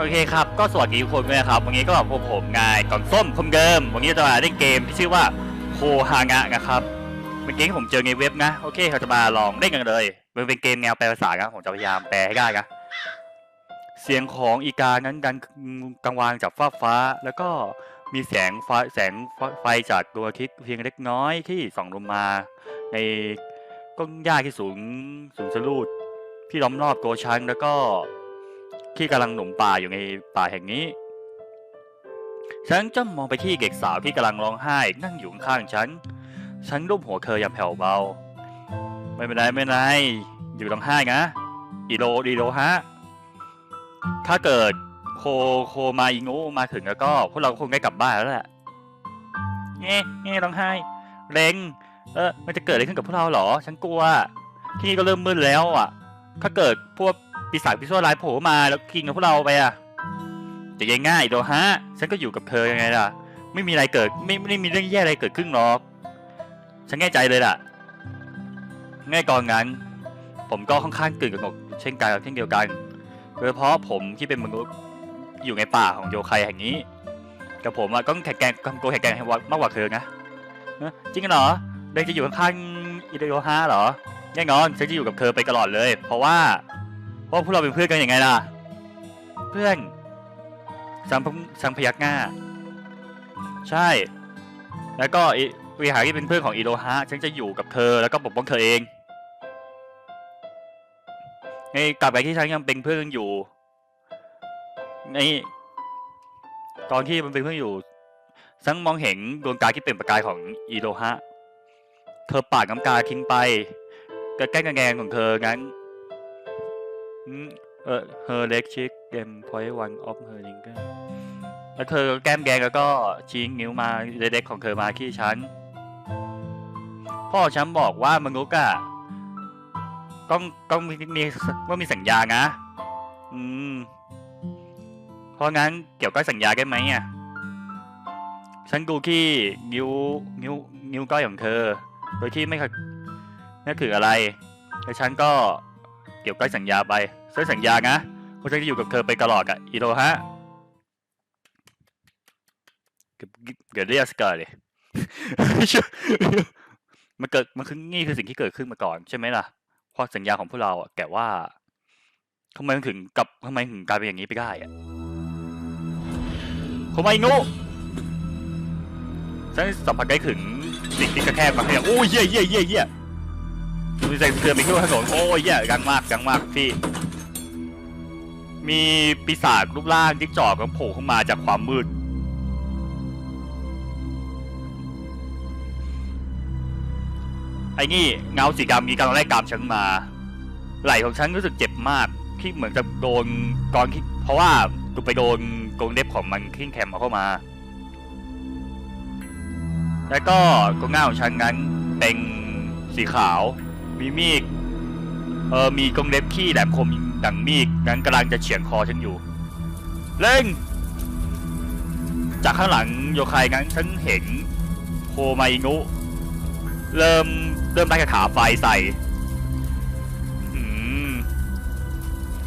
โอเคครับ ก็สวัสดีทุกคนด้วยนะครับ วันนี้ก็พบผมนายก่องส้มคมเดิม วันนี้จะมาเล่นเกมที่ชื่อว่าโคฮางะนะครับ เมื่อกี้ผมเจอในเว็บนะ โอเคเราจะมาลองเล่นกันเลย มันเป็นเกมแนวแปลภาษานะผมจะพยายามแปลให้ได้นะ เสียงของอีกานั้นดังกังวานจากฟ้าฟ้า แล้วก็มีแสงไฟแสงไฟจากดวงอาทิตย์เพียงเล็กน้อยที่ส่องลงมา ในก้องหญ้าที่สูงสูงสลูดที่ล้อมรอบตัวฉันแล้วก็ ที่กำลังหลงป่าอยู่ในป่าแห่งนี้ ฉันจ้องมองไปที่เด็กสาวที่กำลังร้องไห้นั่งอยู่ข้างฉัน ฉันรูปหัวเธออย่างแผ่วเบา ไม่เป็นไรไม่เป็นไรอยู่ร้องไห้นะอีโดอีโดฮะ ถ้าเกิดโคโคมาอิงูมาถึงแล้วก็พวกเราคงได้กลับบ้านแล้วแหละเงี้เงี้ร้องไห้เร่งเออมันจะเกิดอะไรขึ้นกับพวกเราเหรอ ฉันกลัว ที่นี่ก็เริ่มมืดแล้วอะ ถ้าเกิดพวก ปีศาจพิศวร้ายโผล่มาแล้วกินกับพวกเราไปอะจะยังง่ายโดฮะฉันก็อยู่กับเธอยังไงล่ะ ไม่มีอะไรเกิดไม่ไม่มีเรื่องแย่อะไรเกิดขึ้นหรอก ฉันแน่ใจเลยล่ะง่ายก่อนงั้น ผมก็ค่อนข้างตื่นกับหนกเช่นกันเช่นเดียวกันโดยเฉพาะผมที่เป็นมนุษย์อยู่ในป่าของโยไคแห่งนี้ กับผมอะก็แข็งแกร่งกังโกแข็งแกร่งมากกว่าเธอนะจริงเหรอเดนจะอยู่ข้างๆอิเดโยฮาเหรอแน่นอนฉันจะอยู่กับเธอไปตลอดเลย เพราะว่า เพราะพวกเราเป็นเพื่อนกันยังไงล่ะ เพื่อนสังสังพยักหน้า ใช่ แล้วก็วิหารที่เป็นเพื่อนของอิโรฮะฉันจะอยู่กับเธอแล้วก็ปกป้องเธอเองในกลับไปที่ฉันยังเป็นเพื่อนอยู่ในตอนที่มันเป็นเพื่อนอยู่ฉันมองเห็นดวงตาที่เป็นประกายของอิโรฮะ เธอปาดน้ำกาทิ้งไปกระแกล้งกระแงงของเธองั้น เออ her leg cheek game point one of her finger แล้วเธอแก้มแดงแล้วก็ชี้นิ้วมาเล็กๆของเธอมาที่ฉัน พ่อฉันบอกว่ามนุษย์อะต้องต้องมีว่ามีสัญญานะ อืม เพราะงั้นเกี่ยวกับสัญญาได้ไหมอะฉันดูที่นิ้วนิ้วนิ้วก้อยของเธอ โดยที่ไม่เคยนั่นคืออะไร แล้วฉันก็เกี่ยวกับสัญญาไป ฉันสัญญานะว่าฉันจะอยู่กับเธอไปตลอดอะอีโรฮะเกือบเกิดเรียกสกาเลยมันเกิดมันคือนี่คือสิ่งที่เกิดขึ้นมาก่อนใช่ไหมล่ะความสัญญาของพวกเราอะแต่ว่าทำไมมันถึงกับทำไมถึงกลายเป็นอย่างนี้ไปได้อะทำไมงูฉันสัมผัสได้ถึงสิ่งที่กระแทกมาให้โอ้ยเย่เย่เย่เย่มีแสงเตือนไปทั่วถนนโอ้ยเย่ยกังมากกังมากพี่ มีปีศาจรูปร่างจิ๊กจอกก็โผล่ขึ้นมาจากความมืด ไอ้นี่เงาสีดำมีการไล่กามฉันมา ไหล่ของฉันรู้สึกเจ็บมากที่เหมือนจะโดนกรที่เพราะว่ากูไปโดนกรงเล็บของมันขิ้งแคมเอาเข้ามา แล้วก็กรงหน้าของฉันนั้นเป็นสีขาว มีมีดเออมีกรงเล็บขี้แหลมคม ดังมีดนั้นกำลังจะเฉียงคอฉันอยู่เร่ง จากข้างหลังโยคายนั้นฉันเห็นโคมาอินุ เริ่มเริ่มไล่กระถาไฟใส่อืม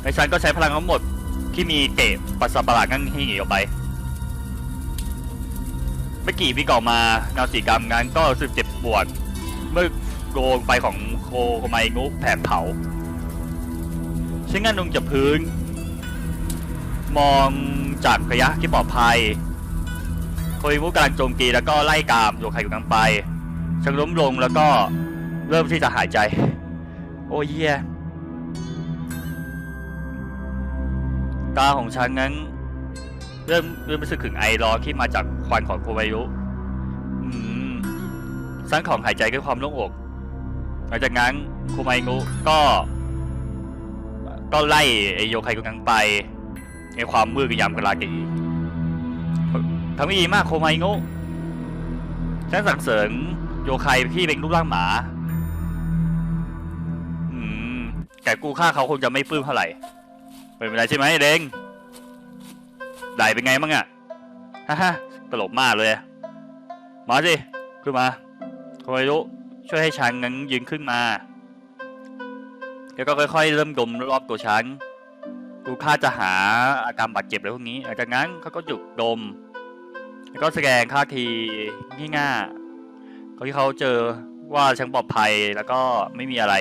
ไอฉันก็ใช้พลังทั้งหมดที่มีเกตปัสสาวะนั่นให้หนีออกไปไม่กี่วิก่อนมาเงาสีกรรมนั้นก็รู้สึกเจ็บปวด เมื่อโดนไฟของโคไมงุแผดเผา ฉันงั้นลงจากพื้น มองจากระยะที่ปลอดภัยโคไมงุกำลังโจมตีแล้วก็ไล่กามโยคายอยู่นั้นไปฉันล้มลงแล้วก็เริ่มที่จะหายใจ โอ้ยเย่ตาของฉันนั้น เริ่มเริ่มรู้สึกถึงไอร้อนที่มาจากควันของโคไมยุสันของหายใจด้วยความโล่งอก หลังจากนั้นโคไมยุก็ ก็ไล่ไอโยไคกุงังไปในความมืดกระยำกลากีทำได้ดีมากโคไมยุฉันสั่งเสริญโยไคที่เป็นรูปร่างหมา อืม แต่กูฆ่าเขาคงจะไม่ปลื้มเท่าไหร่ เป็นไรใช่ไหมเด้งได้เป็นไงบ้างอะฮ่าฮ่าตลกมากเลย มาสิ ขึ้นมาโคไมรุช่วยให้ฉันนั้นยืนขึ้นมา แล้วก็ค่อยๆ เริ่มดมรอบตัวฉันดูค่าจะหาอาการบาดเจ็บอะไรพวกนี้หลังจากนั้นเขาก็หยุดดม แล้วก็สแกนค่าทีง่ายง่าเขาที่เขาเจอว่าฉันปลอดภัยแล้วก็ไม่มีอะไร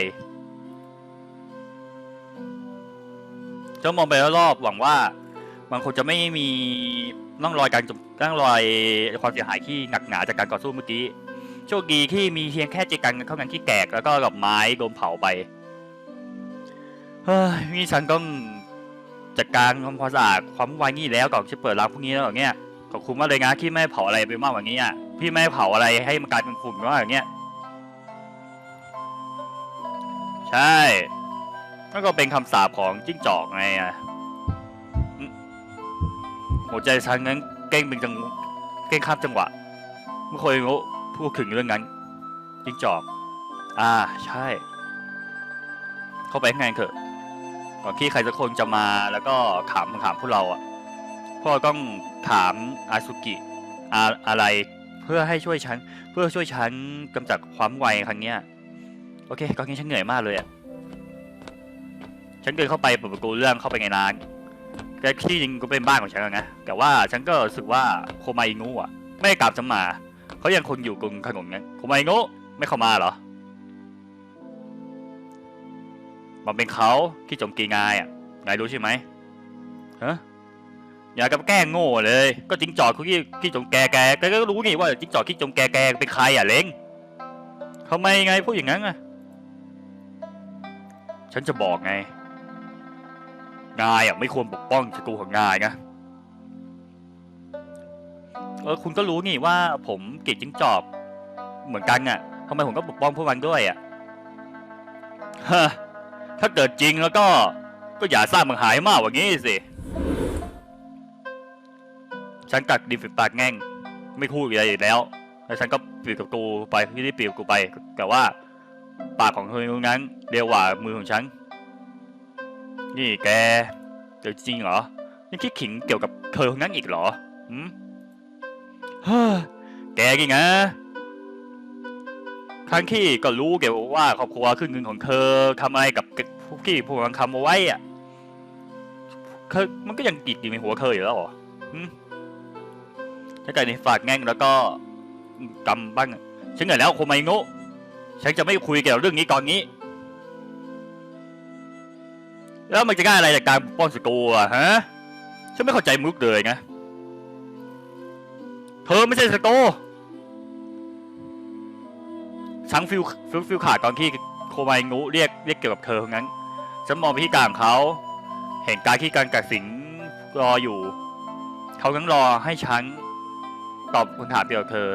เจ้ามองไปรอบๆหวังว่ามันคงจะไม่มีร่องรอยการจมร่องรอยความเสียหายที่หนักหนาจากการต่อสู้เมื่อกี้ โชคดีที่มีเพียงแค่เจกันเท่านั้นที่แตกแล้วก็กับไม้โดนเผาไป ฮ้ยนี่ฉันต้องจัดการทำความสะอาดความวุ่นวายนี่แล้วก่อนจะเปิดร้านพวกนี้แล้วเหรอเนี่ยขอบคุณมากเลยนะที่ไม่เผาอะไรไปมากกว่านี้อะพี่ไม่เผาอะไรให้มันกลายเป็นฝุ่นมากอย่างเงี้ยใช่นั่นก็เป็นคำสาปของจิ้งจอกไงอะหัวใจฉันนั้นเก้งเป็นจังเก้งข้ามจังหวะไม่เคยพูดถึงเรื่องนั้นจิ้งจอก อ่าใช่ เข้าไปข้างในเถอะ ก่อนที่ใครสักคนจะมาแล้วก็ถามคำถามพวกเราอะพ่อต้องถามอาซุกิอาอะไรเพื่อให้ช่วยฉันเพื่อช่วยฉันกำจัดความไวครั้งเนี้ยโอเคก่อนนี้ฉันเหนื่อยมากเลยอะฉันเดินเข้าไปเปิดประตูเรื่องเข้าไปในร้านแต่ที่จริงก็เป็นบ้านของฉันนะแต่ว่าฉันก็รู้สึกว่าโคมาอิงูอะ ไม่กลับจะมาเขายังคงอยู่กรุงถนนนั้นโคมาอิงูไม่เข้ามาเหรอ มันเป็นเขาที่จมตีนายอะนายรู้ใช่ไหมฮะอย่ากับแกล้งโง่เลย ก็จิงจอกเขาที่ที่จมแกแกแกก็รู้นี่ว่าจิงจอกที่จมแกแกเป็นใครอะเล้งทำไมไงพูดอย่างนั้นอะ ฉันจะบอกไงนายอะไม่ควรปกป้องศัตรูของนายนะเออคุณก็รู้นี่ว่าผมเกลียดจิงจอกเหมือนกันอะทำไมผมก็ปกป้องพวกมันด้วยอะฮะ ถ้าเกิดจริงแล้วก็ก็อย่าสร้างมันหายมากกว่านี้สิ ฉันกัดดินฝีปากแง่ง ไม่พูดอะไรอีกแล้ว แล้วฉันก็ปิดกับกูไปที่ได้ปิดกับกูไป แต่ว่า ปากของเธอนั้นเร็วกว่ามือของฉัน นี่แกเดี๋ยวจริงเหรอยังคิดขิงเกี่ยวกับเธอคนนั้นอีกเหรอหืมเฮ้อแกกี่นะ ครั้งที่ก็รู้เกี่ยวว่าครอบครัวครึ่งหนึ่งของเธอทำอะไรกับพวกที่พวกมันทำเอาไว้อะเธอมันก็ยังติดอยู่ในหัวเธออยู่แล้วเหรอถ้าเกิดในฝากแง่งแล้วก็กำบ้างฉันเหนื่อยแล้วโคมาอิโงะฉันจะไม่คุยเกี่ยวกับเรื่องนี้ตอนนี้ แล้วมันจะได้อะไรจากการป้องสกูอะฮะฉันไม่เข้าใจมุกเลยนะเธอไม่ใช่สโก ฉังฟิลฟิลฟิลขาดตอนที่โคมาอิงูเรียกเรียกเกี่ยวกับเธอคนนั้น ฉันมองไปที่กลางเขา เห็นการที่การกัดสิงรออยู่ เขาทั้งรอให้ฉันตอบคำถามเกี่ยวกับเธอ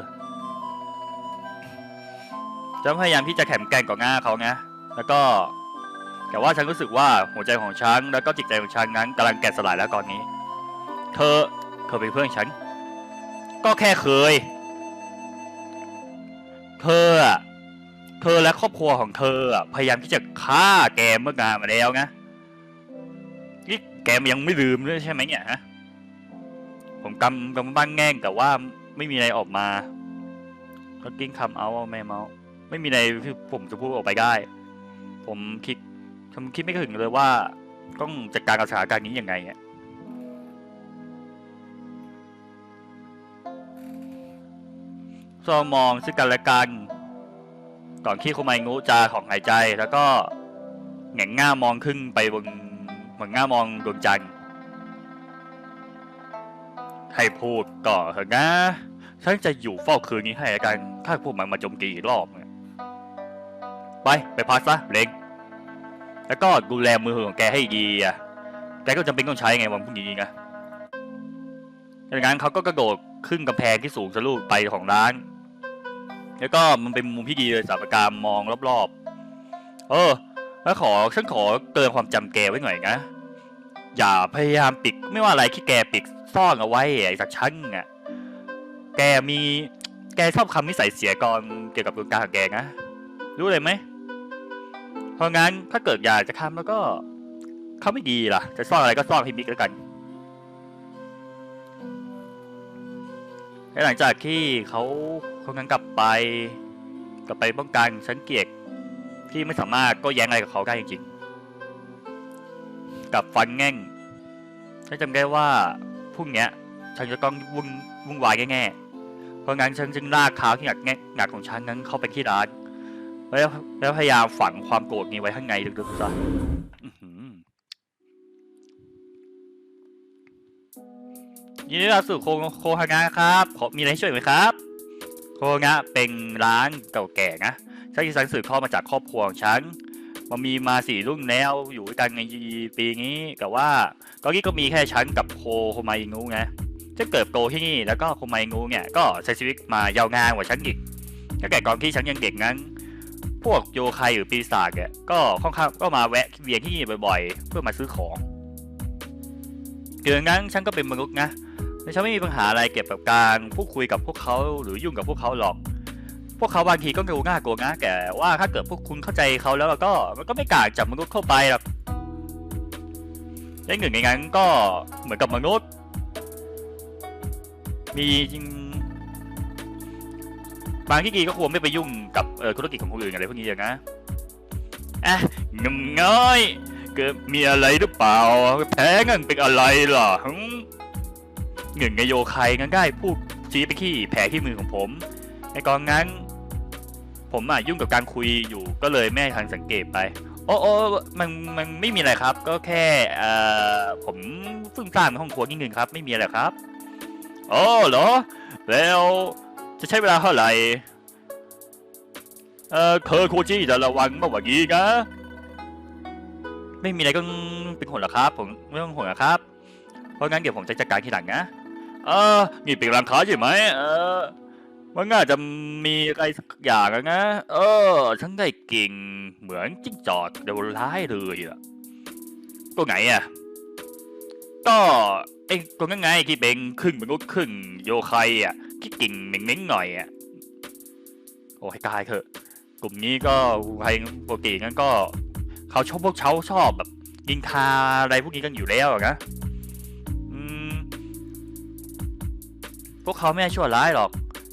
ฉันพยายามที่จะแข็งแกร่งกว่าหน้าเขานะ แล้วก็แต่ว่าฉันรู้สึกว่าหัวใจของฉันแล้วก็จิตใจของฉันนั้นกำลังแกะสลายแล้วตอนนี้ เธอเธอเป็นเพื่อนฉัน ก็แค่เคย เธออะ เธอและครอบครัวของเธออะพยายามที่จะฆ่าแกเมื่อนานมาแล้วนะนี่แกยังไม่ลืมด้วยใช่ไหมเนี่ยฮะผมกำกำบ้างแง่งแต่ว่าไม่มีอะไรออกมาก็กิ้งคำเอาเอาไม่เมาไม่มีอะไรที่ผมจะพูดออกไปได้ ผมคิดผมคิดไม่ถึงเลยว่าต้องจัดการกับสถานการณ์นี้ยังไงอะซอมองซึ่งกันและกัน ก่อนที่โคไมงูจะของหายใจ แล้วก็แหง่งง่ามองขึ้นไปบนเหมือนง่ามองดวงจันทร์ให้พูดก่อนเถอะนะฉันจะอยู่เฝ้าคืนนี้ให้กัน ถ้าพวกมันมาโจมตีอีกรอบเนี่ยไป ไปพักซะเล็ง แล้วก็ดูแลมือของแกให้ดีอะ แกก็จำเป็นต้องใช้ไงวันพรุ่งนี้นะดังนั้นเขาก็กระโดดขึ้นกำแพงที่สูงทะลุไปของร้าน แล้วก็มันเป็นมุมที่ดีเลยสามการมองรอบๆ เออ แล้วขอฉันขอเตือนความจำแกไว้หน่อยนะ อย่าพยายามปิดไม่ว่าอะไรที่แกปิดซ่อนเอาไว้ไอ้สักชั้นอะ แกมีแกชอบคำนิสัยเสียก่อนเกี่ยวกับดวงตาของแกนะ รู้เลยไหม เพราะงั้นถ้าเกิดอยากจะทำแล้วก็เขาไม่ดีล่ะ จะซ่อนอะไรก็ซ่อนให้มิกแล้วกันหลังจากที่เขา คนนั้นกลับไป กลับไปป้องกันฉันเกลียดที่ไม่สามารถก็แย้งอะไรกับเขาได้จริงๆ กับฟันแง่งฉันจำได้ว่าพรุ่งนี้ฉันจะต้องวุ่นวุ่นวายแน่ๆเพราะงั้นฉันจึงลากเท้าที่หนักแง่หนักของฉันนั้นเข้าไปที่ร้านแล้วแล้วพยายามฝังความโกรธนี้ไว้ข้างในลึกๆซะยินดีต้อนรับสู่โคโคฮางะครับ ขอมีอะไรให้ช่วยไหมครับ โคงะเป็นร้านเก่าแก่นะฉันที่ฉันสืบทอดมาจากครอบครัวของฉันมันมีมาสี่รุ่นแล้วอยู่ด้วยกันในปีนี้แต่ว่าตอนนี้ก็มีแค่ฉันกับโคโคมาอิงูไงฉันเกิดโตที่นี่แล้วก็โคมาอิงูเนี่ยก็ใช้ชีวิตมายาวนานกว่าฉันอีกตั้งแต่ก่อนที่ฉันยังเด็กงั้น พวกโยคายหรือปีศาจเนี่ยก็ค่อนข้างก็มาแวะเวียนที่นี่บ่อย ๆ เพื่อมาซื้อของเดือนนั้นฉันก็เป็นมนุษย์นะ และฉันไม่มีปัญหาอะไรเกี่ยวกับการพูดคุยกับพวกเขาหรือยุ่งกับพวกเขาหรอก พวกเขาบางทีก็ดูน่ากลัวนะแต่ว่าถ้าเกิดพวกคุณเข้าใจเขาแล้วก็มันก็ไม่กล้าจับมนุษย์เข้าไปหรอกและหนึ่งในนั้นก็เหมือนกับมนุษย์ มีจริงบางที่กีก็ควรไม่ไปยุ่งกับธุรกิจของคนอื่นอะไรพวกนี้อย่างนะอะงมง่อยเกิดมีอะไรหรือเปล่า แพ้งันเป็นอะไรล่ะ หนึ่งในโยคายง่ายๆพูดชี้ไปที่แผลที่มือของผม ในกองงั้นผมอะยุ่งกับการคุยอยู่ก็เลยไม่ทันสังเกตไปโอ้โอ้มันมันไม่มีอะไรครับ ก็แค่เอ่อผมฟึ่งซ่านในห้องครัวนิดนึงครับ ไม่มีอะไรครับอ๋อเหรอ แล้วจะใช้เวลาเท่าไหร่เอ่อเคอร์โคจิจะระวังมากกว่านี้นะไม่มีอะไรก็เป็นห่วงหรอกครับ ผมไม่ต้องห่วงหรอกครับ เพราะงั้นเดี๋ยวผมจะจัดการทีหลังนะ เออนี่เป็นร้านค้าใช่ไหมเออมันน่าจะมีอะไรสักอย่างอะนะเออ ฉันได้กิ่งเหมือนจิ้งจอกเดี๋ยวร้ายเลยอะก็ไงอะก็ไอ้ก็งั้นไงที่เป็นครึ่งมนุษย์ครึ่งโยคายอะที่กิ่งเหน่งๆหน่อยอะโอ้ให้กายเถอะ กลุ่มนี้ก็ใครปกติงั้นก็ เขาชอบพวกเขาชอบแบบยิงทาอะไรพวกนี้กันอยู่แล้วอะนะ พวกเขาไม่ชั่วร้ายหรอก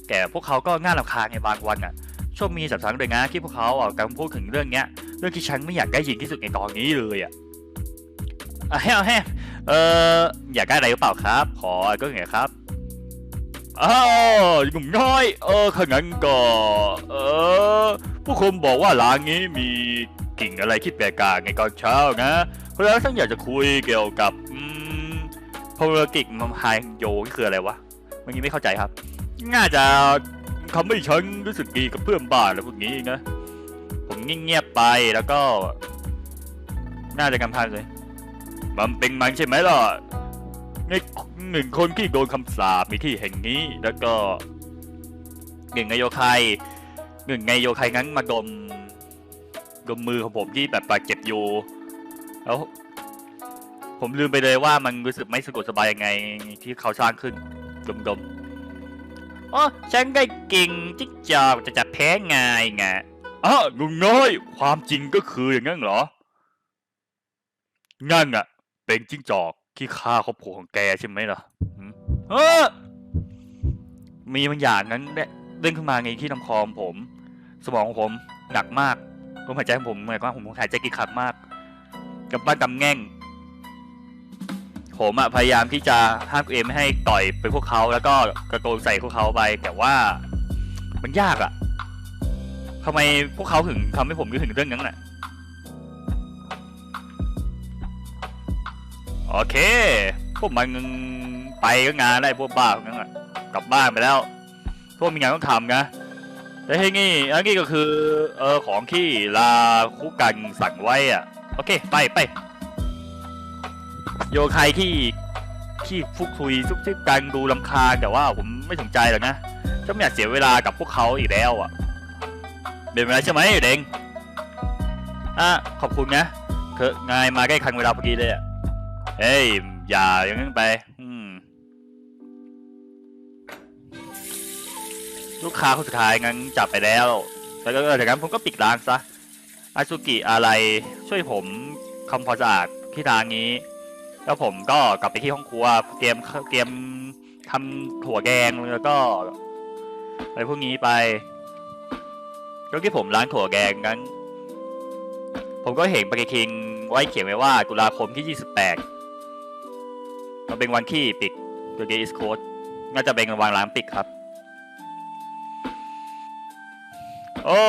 แต่พวกเขาก็ง่ารำคาในบางวันอะโชคมีสับสังเลยนะที่พวกเขาอะกำลังพูดถึงเรื่องเนี้ยเรื่องที่ฉันไม่อยากได้ยินที่สุดในตอนนี้เลยอะอะแฮะแฮะเอออยากได้อะไรหรือเปล่าครับ ขอก็ไงครับอ้าวหนุ่มน้อย เออข้างั้นก็เออผู้คนบอกว่าร้านนี้มีกิ่งอะไรที่แปลกๆในตอนเช้านะเพราะฉะนั้นฉันอยากจะคุยเกี่ยวกับอืมพลกิ่งมัมไฮโยนี่คืออะไรวะ มื่อกี้ไม่เข้าใจครับ น่าจะทำให้ฉันรู้สึกดีกับเพื่อนบ้านอะไรพวกนี้นะ ผมเงียบๆไปแล้วก็ น่าจะกำพันเลย มันเป็นมันใช่ไหมล่ะในหนึ่งคนที่โดนคำสาปในที่แห่งนี้ แล้วก็หนึ่งในโยคายหนึ่งในโยคายงั้นมาดม ดมมือของผมที่แบบบาดเจ็บอยู่ แล้ว ผมลืมไปเลยว่ามันรู้สึกไม่สะดวกสบายยังไงที่เขาสร้างขึ้น ดมๆอ๋อฉันได้กิ่งจิ๊กจอกจะจะแพ้ง่ายไงอ๋อลุงน้อย ความจริงก็คืออย่างนั้นเหรอ งั้นอะเป็นจิ้งจอกที่ฆ่าครอบครัวของแกใช่ไหมล่ะมเออมีบางอย่างนั้นเด้งขึ้นมาในที่ลำคอผม สมองของผมหนักมากลมหายใจของผมเหมือนว่าผมหายใจกี่ขัดมากกำปั้นกำแง่ง ผมอะพยายามที่จะห้ามเองไม่ให้ต่อยไปพวกเขาแล้วก็กระโดนใส่พวกเขาไป แต่ว่ามันยากอะทำไมพวกเขาถึงทำให้ผมนึกถึงเรื่องนั้นน่ะโอเค พวกมันไปก็งานได้พวกบ้าพวกนั้นอะกลับบ้านไปแล้ว พวกมีงานต้องทำนะแต่ที่นี่อันนี้ก็คือเออของที่ลาคุกันสั่งไว้อะโอเค ไปไป โยคายที่ที่ฟุกคุยซุกซิบกันดูลำคาญแต่ว่าผมไม่สนใจหรอกนะฉันไม่อยากเสียเวลากับพวกเขาอีกแล้วอะเป็นเวลาใช่ไหมเด้งอะขอบคุณนะเธอนายมาใกล้คันเวลาพอดีเลยอะเฮ้ยอย่าอย่างนั้นไปลูกค้าคนสุดท้ายงั้นจับไปแล้ว แล้วก็จากนั้นผมก็ปิดร้านซะอาซุกิอะไรช่วยผมทำความสะอาดที่ร้านนี้ แล้วผมก็กลับไปที่ห้องครัวเตรียมเตรียมทำถั่วแกงแล้วก็อะไรพวกนี้ไปก็ที่ผมล้างถั่วแกงนั้น ผมก็เห็นปฏิทินไว้เขียนไว้ว่าตุลาคมที่ 28เป็นวันขี้ปิดตัวเกอิสโคดน่าจะเป็นวันล้างปิดครับ โอ้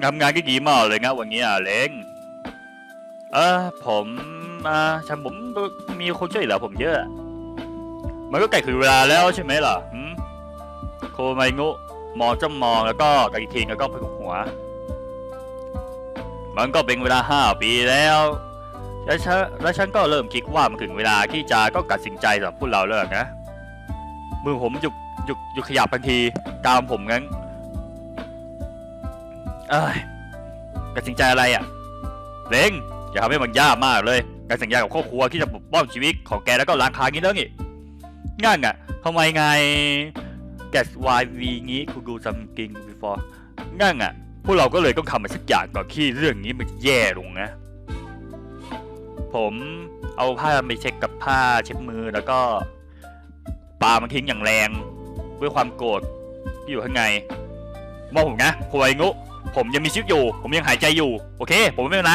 งานงานก็ดีมากเลยนะวันนี้อะเล้งเออผม อ่าฉันผมมีคนช่วยเหลือผมเยอะ มันก็ใกล้ถึงเวลาแล้วใช่ไหมล่ะหืมโคไมงุมองจ้องมองแล้วก็กางเกงแล้วก็พกหัว มันก็เป็นเวลาห้าปีแล้วแล้วฉันแล้วฉันก็เริ่มคิดว่ามันถึงเวลาที่จะก็ตัดสินใจสำหรับพวกเราแล้วนะมือผมหยุกหยุกหยุกขยับทันทีตามผมงั้นเอ้ยตัดสินใจอะไรอะเล้งอย่าทำให้มันยากมากเลย การสัญญากับครอบครัวที่จะปกป้องชีวิตของแกแล้วก็ร้านค้างี้แล้วนี่ง่ายอะทำไมไง That's why we need to do something before ง่ายอะพวกเราก็เลยต้องทำอะไรสักอย่างก่อนที่เรื่องนี้มันแย่ลงนะ ผมเอาผ้าไปเช็คกับผ้าเช็ดมือแล้วก็ปามันทิ้งอย่างแรงด้วยความโกรธที่อยู่ข้างในมองผมนะโคไองุผมยังมีชีวิตอยู่ ผมยังหายใจอยู่ โอเค ผมไม่เป็นไร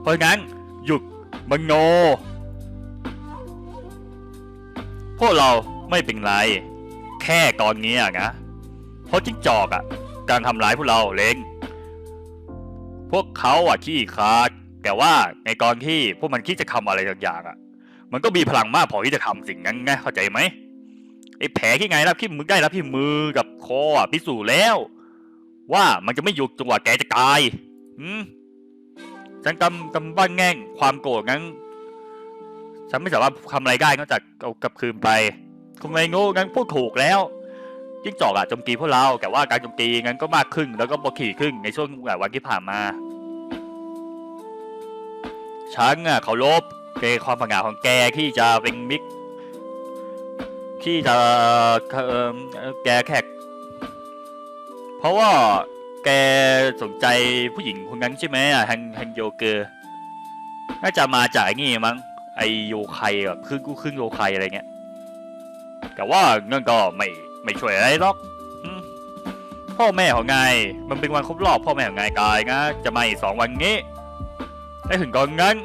เพราะงั้นหยุด มังโน พวกเราไม่เป็นไร แค่ตอนนี้อะนะ เพราะจิ้งจอกอะการทำร้ายพวกเราเล้งพวกเขาอะขี้คลาดแต่ว่าในตอนที่พวกมันคิดจะทำอะไรสักอย่างอะมันก็มีพลังมากพอที่จะทำสิ่งนั้นไงเข้าใจไหมไอ้แผลที่ไงรับที่มึงได้รับที่มือกับคออะพิสูจน์แล้ว ว่ามันจะไม่หยุดจนกว่าแกจะตายอืม ฉันกำกำบ้านแง่งความโกรธงั้น ฉันไม่สามารถทำอะไรได้นอกจากเอากลับคืนไปคุณไม่โง่งั้นพูดถูกแล้วจิ้งจอกอะโจมตีพวกเรา แต่ว่าการโจมตีงั้นก็มากขึ้น แล้วก็บกขี่ขึ้นในช่วงวันที่ผ่านมาฉันอะเคารพในความผงาของแกที่จะเป็นมิกที่จะแกแขกเพราะว่า แกสนใจผู้หญิงคนนั้นใช่ไหมอะฮันฮันโยเกอร์น่าจะมาจากไอ้นี่มั้งไอโยไคอะครึ่งกูครึ่งโยไคอะไรเงี้ยแต่ว่านั่นก็ไม่ไม่ช่วยอะไรหรอกพ่อแม่ของไงมันเป็นวันครบรอบพ่อแม่ของไงกายนะจะมาอีกสองวันงี้ไอ้ถึงก่อนงั้น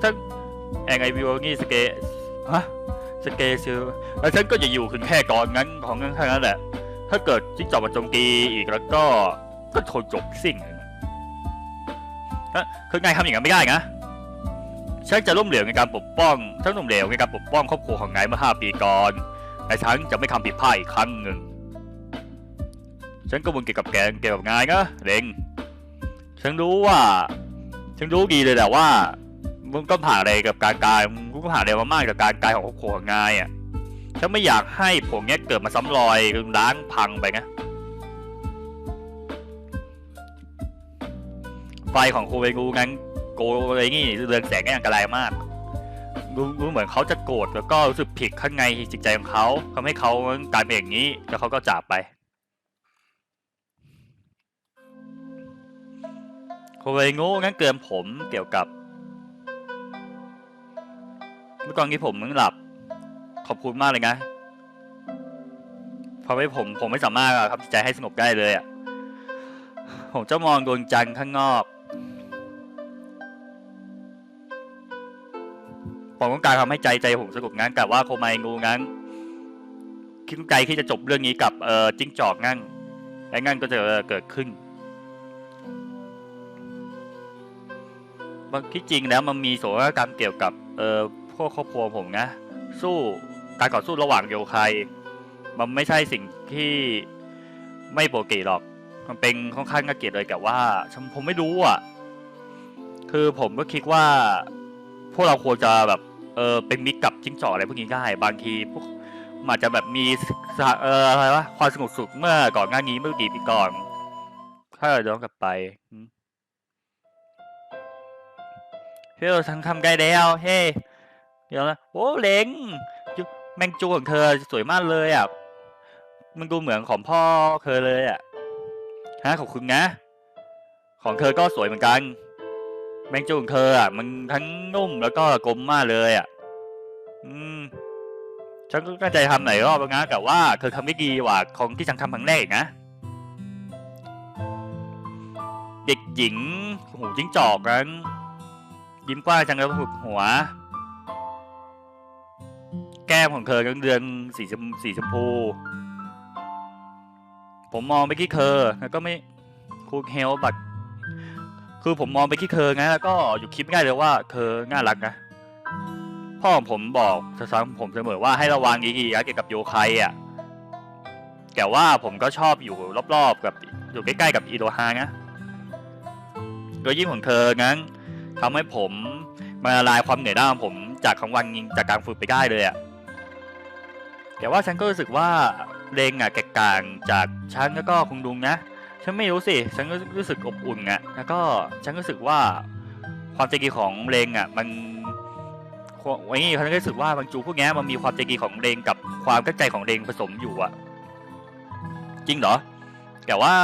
ถ้าแองไอวิวนี่สเกฮะสเกซิลแล้วฉันก็จะอยู่ถึงแค่ก่อนงั้นของงั้นแค่นั้นแหละถ้าเกิดจิ้งจอกมาโจมตีอีกแล้วก็ ก็โทนจบสิ่งหนึ่งฮะคือไงทำอย่างนั้นไม่ได้นะฉันจะล้มเหลวในการปกป้องฉันล้มเหลวในการปกป้องครอบครัวของนายเมื่อห้าปีก่อนแต่ฉันจะไม่ทำผิดพลาดอีกครั้งหนึ่ง ฉันก็มึงเกี่ยวกับแกเกี่ยวกับนายนะเล็งฉันรู้ว่า ฉันรู้ดีเลยแหละว่ามึงก็ผ่านอะไรกับการกายมึงก็ผ่านอะไรมามากกับการกายของครอบครัวของนายอะฉันไม่อยากให้ผงเนี้ยเกิดมาซ้ำรอยล้างพังไปนะ ไฟของโคเวงูงั้นโกอะไรนี่เรืองแสงก็อันตรายมากรู้รู้เหมือนเขาจะโกรธแล้วก็รู้สึกผิดข้างในจิตใจของเขาทำให้เขากลายเป็นอย่างนี้ แล้วเขาก็จากไปโคเวงูงั้นเกินผมเกี่ยวกับ เมื่อก่อนนี้ผมมึงหลับ ขอบคุณมากเลยนะเพราะไม่ผมผมไม่สามารถทำจิตใจให้สงบได้เลยอะผมจะมองดวงจันทร์ข้างนอก ต้องการทำให้ใจใจผมสงบงั้นแต่ว่าโคไมงูงั้นคิดใจที่จะจบเรื่องนี้กับเออจิ้งจอกงั้นและงั้นก็จะเกิดขึ้นบางที่จริงแล้วมันมีโศกนากรรมเกี่ยวกับเออพวกครอบครัวผมนะ สู้การต่อสู้ระหว่างโยไคมันไม่ใช่สิ่งที่ไม่ปกติหรอก มันเป็นค่อนข้างน่าเกลียดเลยแต่ว่าผมไม่รู้อะ คือผมก็คิดว่า พวกเราควรจะแบบ เออเป็นมิตรกับจิ้งจอกอะไรพวกนี้ได้ บางทีพวกมันอาจจะแบบมีสะเอออะไรวะความสงบสุขเมื่อก่อนหน้านี้เมื่อกี่ปีก่อน ถ้าเราย้อนกลับไปเฮ้ยทั้งทำได้แล้วเฮ้เดี๋ยวนะโอ้เล้งแมงจูของเธอสวยมากเลยอะมันดูเหมือนของพ่อเธอเลยอะฮะขอบคุณนะ ของเธอก็สวยเหมือนกัน แมงจูของเธออะ มันทั้งนุ่มแล้วก็กลมมากเลยอะ อืม ฉันก็ตั้งใจทำหลายรอบแล้วนะแต่ว่าเธอทำได้ดีกว่าของที่ฉันทำครั้งแรกอีกนะ เด็กหญิงหูจิ้งจอกนั้นยิ้มกว้างจังแล้วหุบหัว แก้มของเธอเดือนสีชมสีชมพู ผมมองไปที่เธอแล้วก็ไม่คูเฮลบัต คือผมมองไปที่เธอไงแล้วก็อยู่คิดไม่ได้เลยว่าเธอน่ารักนะพ่อของผมบอกซ้ำผมเสมอว่าให้ระวังดีๆนะเกี่ยวกับโยไคอะแต่ว่าผมก็ชอบอยู่รอบๆกับอยู่ใกล้ๆกับอีโดฮานะโดยยิ้มของเธองั้นทำให้ผมมาละลายความเหนื่อยล้าของผมจากของวันยิงจากการฝึกไปได้เลยอะแต่ว่าฉันก็รู้สึกว่าเลงอะแตกต่างจากฉันแล้วก็คงดุงนะ ฉันไม่รู้สิ ฉันก็รู้สึกอบอุ่นอะแล้วก็ฉันรู้สึกว่าความใจกีของเลงอะมันไว้นี่ฉันก็รู้สึกว่าบางจูพวกนี้มันมีความใจกีของเลงกับความตั้งใจของเลงผสมอยู่อะจริงเหรอ แต่ว่า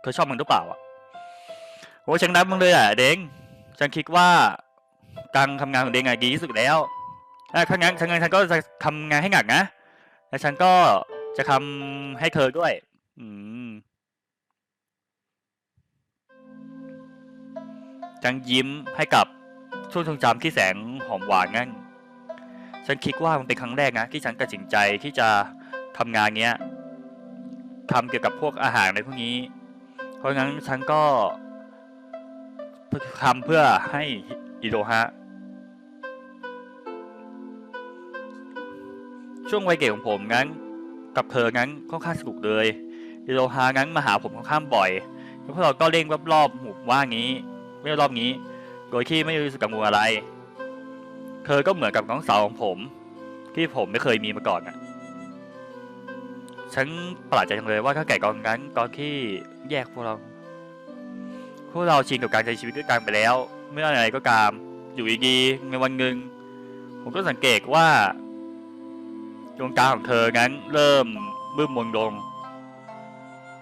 เธอชอบมันหรือเปล่าอะโอ้ฉันรักมึงเลยอะเด้งฉันคิดว่าการทำงานของเด้งอะดีที่สุดแล้วถ้างั้นฉันงั้นฉันก็จะทำงานให้หนักนะ แล้วฉันก็จะทำให้เธอด้วย อืม จังยิ้มให้กับช่วงทรงจำที่แสนหอมหวานนั่นฉันคิดว่ามันเป็นครั้งแรกนะที่ฉันตัดสินใจที่จะทำงานเนี้ยทำเกี่ยวกับพวกอาหารในพวกนี้ เพราะงั้นฉันก็ทำเพื่อให้อิโดฮะ ช่วงวัยเก่ของผมงั้น กับเธองั้นค่อนข้างสนุกเลยอิโดฮางั้นมาหาผมค่อนข้างบ่อยแล้วพวกเราก็เล่นรอบๆหมู่ว่างี้ นี้ไม่รอบนี้ โดยที่ไม่รู้สึกกังวลอะไร เธอก็เหมือนกับน้องสาวของผม ที่ผมไม่เคยมีมาก่อนอะ ฉันประหลาดใจจังเลยว่าถ้าแก่กองนั้นตอนที่แยกพวกเรา พวกเราชินกับการใช้ชีวิตด้วยกันไปแล้ว ไม่ว่าอะไรก็ตาม อยู่ดีๆในวันหนึ่งผมก็สังเกตว่าดวงตาของเธอนั้นเริ่มมืดมนลง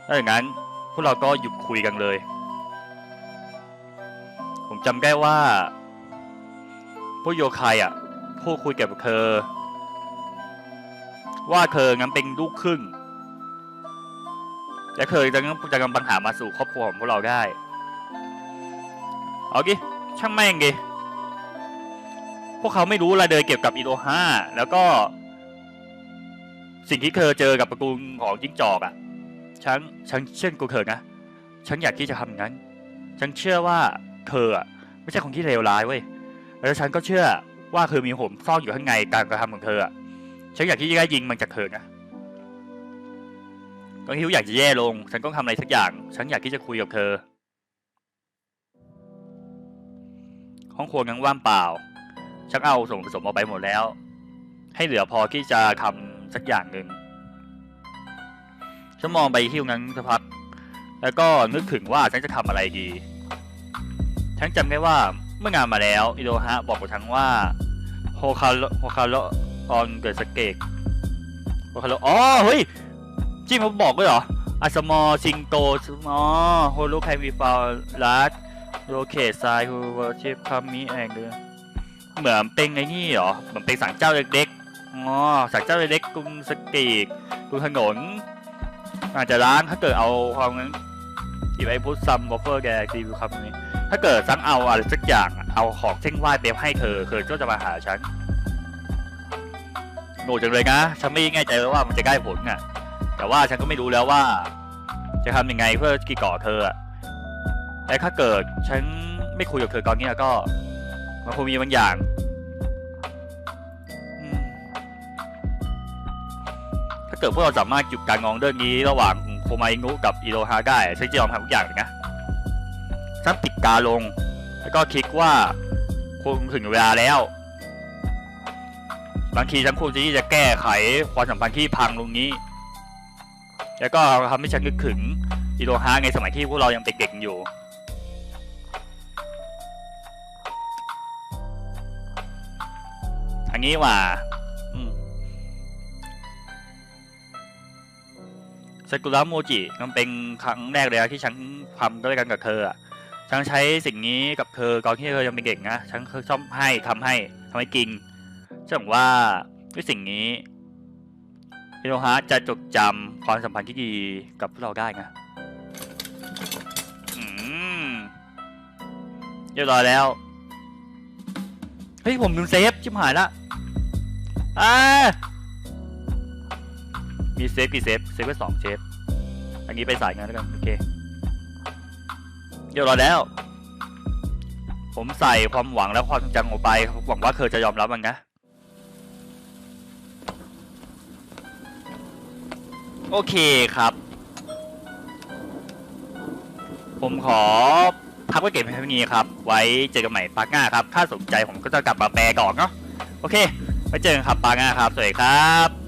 แล้วอย่างนั้นพวกเราก็หยุดคุยกันเลย จำได้ว่าพวกโยคายอะพูดคุยกับเธอ ว่าเธองั้นเป็นลูกครึ่งและเธอจะจะกำลังหามาสู่ครอบครัวของพวกเราได้เอาดิช่างแม่งดิพวกเขาไม่รู้อะไรเลยเกี่ยวกับอีโรฮาแล้วก็ สิ่งที่เธอเจอกับตระกูลของจิ้งจอกอะฉันฉันเชื่อกูเธอะนะฉันอยากที่จะทำงั้น ฉันเชื่อว่า เธออะไม่ใช่คนที่เลวร้ายเว้ยแล้วฉันก็เชื่อว่าเธอมีผมซ่อนอยู่ข้างในการกระทำของเธออะฉันอยากที่จะได้ยิงมันจากเธอนะตอนที่ทุกอยากจะแย่ลง ฉันต้องทำอะไรสักอย่าง ฉันอยากที่จะคุยกับเธอ ห้องครัวยังว่างเปล่า ฉันเอาส่วนผสมออกไปหมดแล้ว ให้เหลือพอที่จะทำสักอย่างหนึ่งฉันมองไปที่ตรงนั้นสักพักแล้วก็นึกถึงว่าฉันจะทำอะไรดี ฉันจำได้ว่าเมื่องานมาแล้ว อิโดฮะบอกกับฉันว่าโฮคาโรโฮคาโรออนเกิดสเกกโฮคาโรอ๋อเฮ้ยจิ้มเขาบอกด้วยเหรออาสมอซิงโตอ๋อโฮโลแคมีฟาวลัดโลเคซายฮูวอชิปคัมมีแองเดเหมือนเป็นไอ้นี่เหรอเหมือนเป็นสังเจ้าเล็กๆอ๋อสังเจ้าเล็กๆกรุงสเกกกรุงถนนอาจจะร้านถ้าเกิดเอาความนั้นอีไอพุทซัมบอฟเฟอร์แกรีวิวคำนี้ ถ้าเกิดซังเอาอะไรสักอย่างเอาของเส้นไหว้ไปให้เธอเธอก็จะมาหาฉันโง่จังเลยนะฉันไม่แน่ใจเลยว่ามันจะได้ผลน่ะ แต่ว่าฉันก็ไม่รู้แล้วว่า จะทำยังไงเพื่อกีก่อเธอแต่ถ้าเกิดฉันไม่คุยกับเธอตอนนี้แล้วก็ มันคงมีบางอย่างถ้าเกิดพวกเราสามารถหยุดการงองเรื่องนี้ระหว่างโคมาอินุกับอิโรฮาได้ฉันจะยอมทำทุกอย่างเลยนะ ฉันปิดกาลง แล้วก็คิดว่าคงถึงเวลาแล้ว บางทีฉันควรที่จะแก้ไขความสัมพันธ์ที่พังตรงนี้ แล้วก็ทำให้ฉันนึกถึงอิโรฮาในสมัยที่พวกเรายังเด็กๆอยู่อันนี้ว่าอืมซากุระโมจิมันเป็นครั้งแรกเลยที่ฉันทำด้วยกันกับเธออะ ฉันใช้สิ่งนี้กับเธอตอนที่เธอยังเป็นเด็กนะฉันชอบให้ทำให้ทำให้กินฉันหวังว่าด้วยสิ่งนี้ฮิโรฮะจะจดจำความสัมพันธ์ที่ดีกับพวกเราได้นะอืมเรียบร้อยแล้ว เฮ้ย ผมลืมเซฟ ชิบหายละอ่ามีเซฟกี่เซฟ เซฟไว้สองเซฟ อันนี้ไปสายงานแล้วกัน โอเค เรียบร้อยแล้ว ผมใส่ความหวังและความจำลงไปหวังว่าเธอจะยอมรับมันนะ โอเคครับ ผมขอพักไว้เก็บเพียงนี้ครับ ไว้เจอกันใหม่ปากหน้าครับ ถ้าสนใจผมก็จะกลับมาแปลก่อนเนาะ โอเค ไว้เจอกันครับปากหน้าครับ สวัสดีครับ